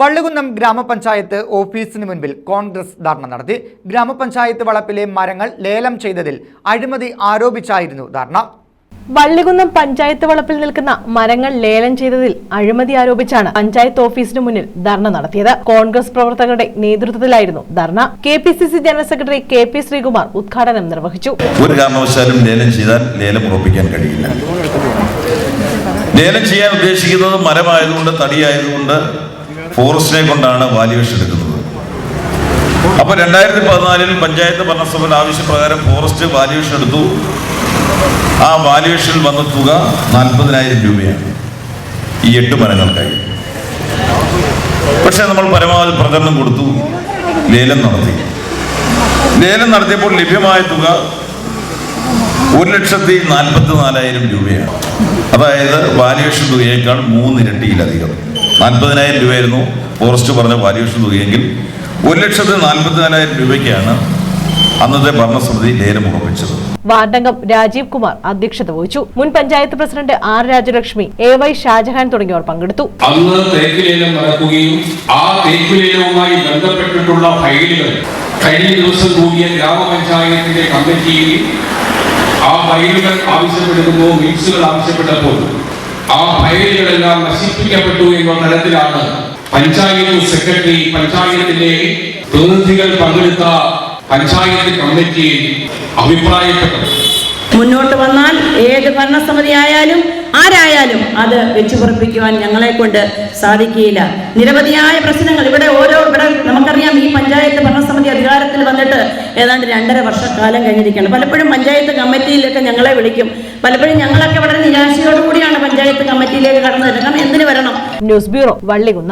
വള്ളുകുന്നം ഗ്രാമപഞ്ചായത്ത് ഓഫീസിന് മുൻപിൽ കോൺഗ്രസ് ധർണ നടത്തി. ഗ്രാമപഞ്ചായത്ത് വളപ്പിലെ മരങ്ങൾ ലേലം ചെയ്തതിൽ അഴിമതി ആരോപിച്ചായിരുന്നു ധർണ. വള്ളികുന്നം പഞ്ചായത്ത് വളപ്പിൽ നിൽക്കുന്ന മരങ്ങൾ ലേലം ചെയ്തതിൽ അഴിമതി ആരോപിച്ചാണ് പഞ്ചായത്ത് ഓഫീസിന് മുന്നിൽ ധർണ നടത്തിയത്. കോൺഗ്രസ് പ്രവർത്തകരുടെ നേതൃത്വത്തിലായിരുന്നു ധർണ. K P C C general secretary K P Sreekumar ഉദ്ഘാടനം നിർവഹിച്ചു. ഒരു കാരണവശാലും ലേലം ചെയ്താൽ ലേലം ഉറപ്പിക്കാൻ കഴിയില്ല. ലേലം ചെയ്യാൻ ഉദ്ദേശിക്കുന്നത് മരമായതുകൊണ്ട് തടിയായതുകൊണ്ട് ഫോറസ്റ്റിനെ കൊണ്ടാണ് വാല്യുവേഷൻ എടുക്കുന്നത്. അപ്പൊ രണ്ടായിരത്തി പതിനാലിൽ പഞ്ചായത്ത് ഭരണസഭയുടെ ആവശ്യപ്രകാരം ഫോറസ്റ്റ് വാല്യുവേഷൻ എടുത്തു. ആ വാല്യുവേഷനിൽ വന്ന തുക നാൽപ്പതിനായിരം രൂപയാണ്. ഈ എട്ട് മരങ്ങൾക്കായി. പക്ഷെ നമ്മൾ പരമാവധി പ്രചരണം കൊടുത്തു. ലേലം നടത്തി. ലേലം നടത്തിയപ്പോൾ ലഭ്യമായ തുക ഒരു ലക്ഷത്തി നാൽപ്പത്തി നാലായിരം രൂപയാണ്. അതായത് വാല്യുവേഷൻ തുകയേക്കാൾ മൂന്നിരട്ടിയിലധികം. നാൽപ്പതിനായിരം രൂപയായിരുന്നു ഫോറസ്റ്റ് പറഞ്ഞ വാല്യൂഷൻ തുകയെങ്കിൽ ഒരു ലക്ഷത്തി നാൽപ്പത്തിനാലായിരം രൂപയ്ക്കാണ് അന്നത്തെ ഭരണസമിതി ലേലം ഉറപ്പിച്ചത്. വാർഡംഗം രാജീവ് കുമാർ അധ്യക്ഷത വഹിച്ചു. മുൻ panchayat president R Rajalakshmi A Y Shajahan തുടങ്ങിയവർ പങ്കെടുത്തു. അന്ന് തേക്കുലേലം നടക്കുകയും ആ തേക്കുലേലവുമായി ബന്ധപ്പെട്ടിട്ടുള്ള ഫയലുകൾ കഴിഞ്ഞ ദിവസം കൂടിയ ഗ്രാമപഞ്ചായത്തിന്റെ കമ്മിറ്റിയിൽ ആ ഫയലുകൾ ആവശ്യപ്പെടുമ്പോൾ മിക്സുകൾ ആവശ്യപ്പെട്ടപ്പോൾ ആ ഫയലുകളെല്ലാം നശിപ്പിക്കപ്പെട്ടു എന്ന തരത്തിലാണ് പഞ്ചായത്ത് സെക്രട്ടറി പഞ്ചായത്തിലെ പ്രതിനിധികൾ പങ്കെടുത്ത പഞ്ചായത്ത് കമ്മിറ്റി അഭിപ്രായപ്പെട്ടത്. മുന്നോട്ട് വന്നാൽ ഏത് ഭരണസമിതി ആയാലും ആരായാലും അത് വെച്ചുപുറപ്പിക്കുവാൻ ഞങ്ങളെ കൊണ്ട് സാധിക്കുകയില്ല. നിരവധിയായ പ്രശ്നങ്ങൾ ഇവിടെ ഓരോ ഇവിടെ നമുക്കറിയാം ഈ പഞ്ചായത്ത് ഭരണസമിതി അധികാരത്തിൽ വന്നിട്ട് ഏതാണ്ട് രണ്ടര വർഷക്കാലം കഴിഞ്ഞിരിക്കുകയാണ്. പലപ്പോഴും പഞ്ചായത്ത് കമ്മിറ്റിയിലൊക്കെ ഞങ്ങളെ വിളിക്കും. പലപ്പോഴും ഞങ്ങളൊക്കെ വളരെ നിരാശയോടുകൂടിയാണ് പഞ്ചായത്ത് കമ്മിറ്റിയിലേക്ക് കടന്നു തരണം എന്തിനു വരണം? News bureau Vallikunnam.